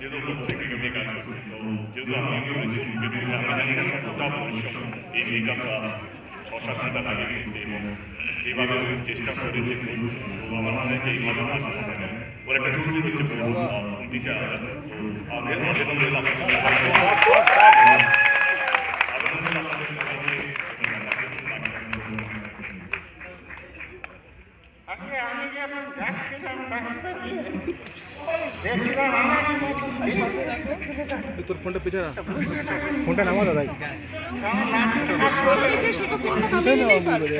যেহেতু প্রত্যেকটি মেকআপ যেহেতু আমি বলেছি যেহেতু চেষ্টা করেছে আমার মনে আমি যাচ্ছিলাম রাস্তা দিয়ে, দেখলাম আমারই মতো তোর ফোনটা রাখ। ফোনটা নামা দাদা আসলে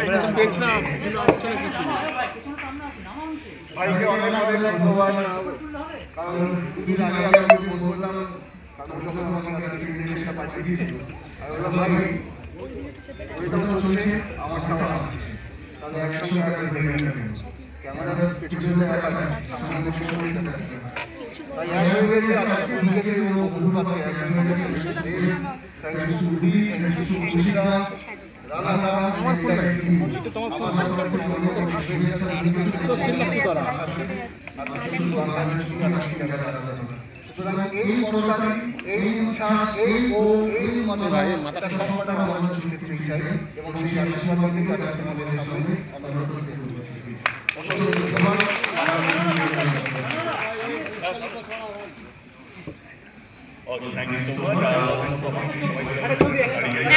আমরা এখন দেখছি না, কোনো আসছে না কিছু। ভাইকে অনেক অনেক ধন্যবাদ কারণ দুদিন আগে আমি ফোন করলাম কারণ যখন আমার কাছে ইনভিটেশনটা পাঠিয়ে দিয়েছিল আমি বললাম ভাই ওইটাও চলছে আমারটাও আসছে তাহলে একসঙ্গে ক্যামেরার পেছনে দেখা যাচ্ছে। তাই এক হয়ে গেছে আজকে প্রত্যেকে ও গ্রুপ আছে এক হয়ে গেছে থ্যাংকস টু সুডি থ্যাংকস টু সুশীলা রানা আমার ফোন তোমার তো চিল্লাচ্ছি তোরা। সুতরাং এই পরকালী এই এই ও এই মজা মাথা ক্ষেত্রে চাই এবং সেই আশীর্বাদ থেকে আজকে আমাদের সামনে আমরা Oh, thank you so much.